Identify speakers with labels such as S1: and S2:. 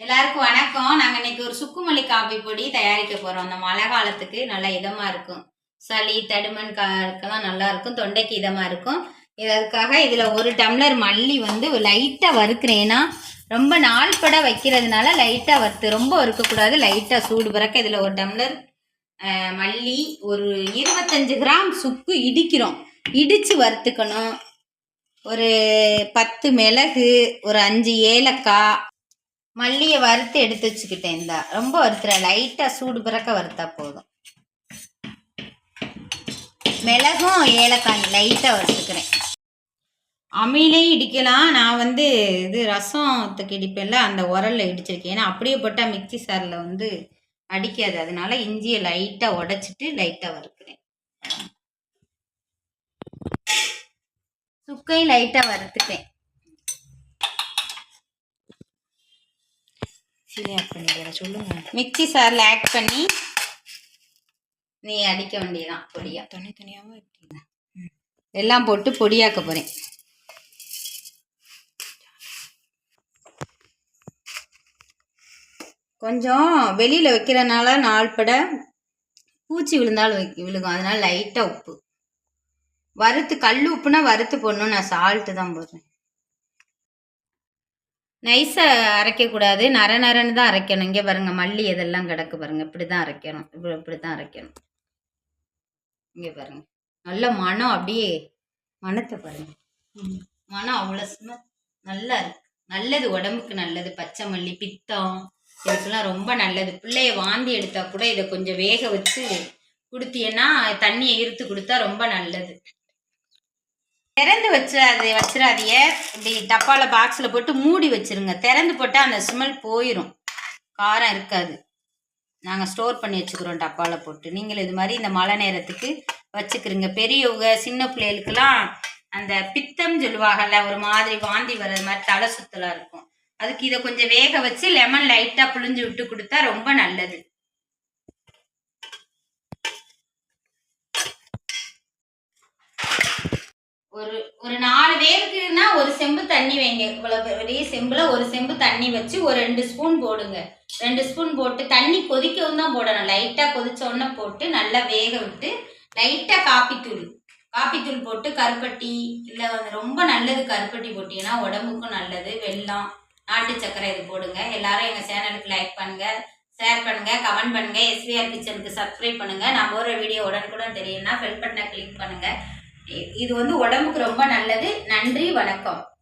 S1: எல்லாருக்கும் வணக்கம். நாங்க இன்னைக்கு ஒரு சுக்குமல்லி காபி பொடி தயாரிக்க போறோம். அந்த மழை காலத்துக்கு நல்லா இதமா இருக்கும். சளி தடுமன் காக்கெல்லாம் நல்லா இருக்கும். தொண்டைக்கு இதமா இருக்கும். இதற்காக இதுல ஒரு டம்ளர் மல்லி வந்து லைட்டா வறுக்கிறேன். ஏன்னா ரொம்ப நாள் பட வைக்கிறதுனால லைட்டா வறுத்து ரொம்ப வறுக்கக்கூடாது. லைட்டா சூடு பிறக்க இதுல ஒரு டம்ளர் மல்லி ஒரு இருபத்தஞ்சு கிராம் சுக்கு இடிக்கிறோம். இடிச்சு வறுத்துக்கணும். ஒரு பத்து மிளகு ஒரு அஞ்சு ஏலக்காய் மல்லியை வறுத்து எடுத்து வச்சுக்கிட்டேன். இந்த ரொம்ப வறுத்துற லைட்டாக சூடு பிறக்க வறுத்தா போதும். மிளகும் ஏலக்காய் லைட்டாக வறுத்துக்கிறேன். அம்மியிலையும் இடிக்கலாம் நான் வந்து இது ரசத்துக்கு இடிப்பேன்ல அந்த உரல்ல இடிச்சிருக்கேன். ஏன்னா அப்படியே போட்டால் மிக்சி சாரில் வந்து அடிக்காது. அதனால இஞ்சியை லைட்டாக உடச்சிட்டு லைட்டாக வறுக்கிறேன். சுக்கையும் லைட்டாக வறுத்துட்டேன்.
S2: சீனி ஆட் பண்ணிக்கிறேன் சொல்லுங்க.
S1: மிக்ஸி சாரில் ஆட் பண்ணி நீ அடிக்க வேண்டியதான் பொடியா.
S2: தனித்தனியாகவும் எப்படி
S1: எல்லாம் போட்டு பொடியாக்க போகிறேன் கொஞ்சம் வெளியில் வைக்கிறனால நாள்பட பூச்சி விழுந்தாலும் விழுகும். அதனால லைட்டாக உப்பு. வறுத்து கல் உப்புனா வறுத்து போடணும் நான் சால்ட்டு தான் போடுறேன். நைஸாக அரைக்கக்கூடாது. நர நரன்னு தான் அரைக்கணும். இங்கே பாருங்க மல்லி இதெல்லாம் கிடக்கு பாருங்க. இப்படி தான் அரைக்கணும். இப்படி இப்படி தான் அரைக்கணும். இங்கே பாருங்க. நல்ல மனம் அப்படியே மனத்தை பாருங்க. ம். மனம் அவ்வளோ சும்மா நல்லா இருக்கு. நல்லது உடம்புக்கு நல்லது. பச்சை மல்லி பித்தம் இதுக்கெல்லாம் ரொம்ப நல்லது. பிள்ளைய வாந்தி எடுத்தா கூட இதை கொஞ்சம் வேக வச்சு கொடுத்தீங்கன்னா தண்ணியை இருத்து கொடுத்தா ரொம்ப நல்லது. திறந்து வச்சு அதை வச்சிடாதீங்க இப்படி டப்பால பாக்ஸில் போட்டு மூடி வச்சிருங்க. திறந்து போட்டால் அந்த ஸ்மெல் போயிடும் காரம் இருக்காது. நாங்கள் ஸ்டோர் பண்ணி வச்சுக்கிறோம் டப்பாவில் போட்டு. நீங்கள் இது மாதிரி இந்த மழை நேரத்துக்கு வச்சுக்கிறீங்க. பெரியவங்க சின்ன பிள்ளைகளுக்கெல்லாம் அந்த பித்தம் சொல்லுவாங்கல்ல ஒரு மாதிரி வாந்தி வர்றது மாதிரி தலை சுத்தலாம் இருக்கும். அதுக்கு இதை கொஞ்சம் வேக வச்சு லெமன் லைட்டாக புழிஞ்சு விட்டு கொடுத்தா ரொம்ப நல்லது. ஒரு ஒரு நாலு பேருக்குன்னா ஒரு செம்பு தண்ணி வைங்க. இவ்வளவு பெரிய செம்புல ஒரு செம்பு தண்ணி வச்சு ஒரு ரெண்டு ஸ்பூன் போடுங்க. ரெண்டு ஸ்பூன் போட்டு தண்ணி கொதிக்கவும் தான் போடணும். லைட்டாக கொதிச்ச உடனே போட்டு நல்லா வேக விட்டு லைட்டாக காப்பித்தூள் காப்பித்தூள் போட்டு கருப்பட்டி இல்லை வந்து ரொம்ப நல்லது கருப்பட்டி போட்டீங்கன்னா உடம்புக்கும் நல்லது. வெல்லம் நாட்டு சர்க்கரை இது போடுங்க. எல்லாரும் எங்கள் சேனலுக்கு லைக் பண்ணுங்க ஷேர் பண்ணுங்க கமெண்ட் பண்ணுங்க. எஸ்விஆர் கிச்சனுக்கு சப்ஸ்கிரைப் பண்ணுங்க. நான் போகிற வீடியோ உடனுக்குடன் தெரியும்னா பெல் பட்டனை கிளிக் பண்ணுங்க. இது வந்து உடம்புக்கு ரொம்ப நல்லது. நன்றி வணக்கம்.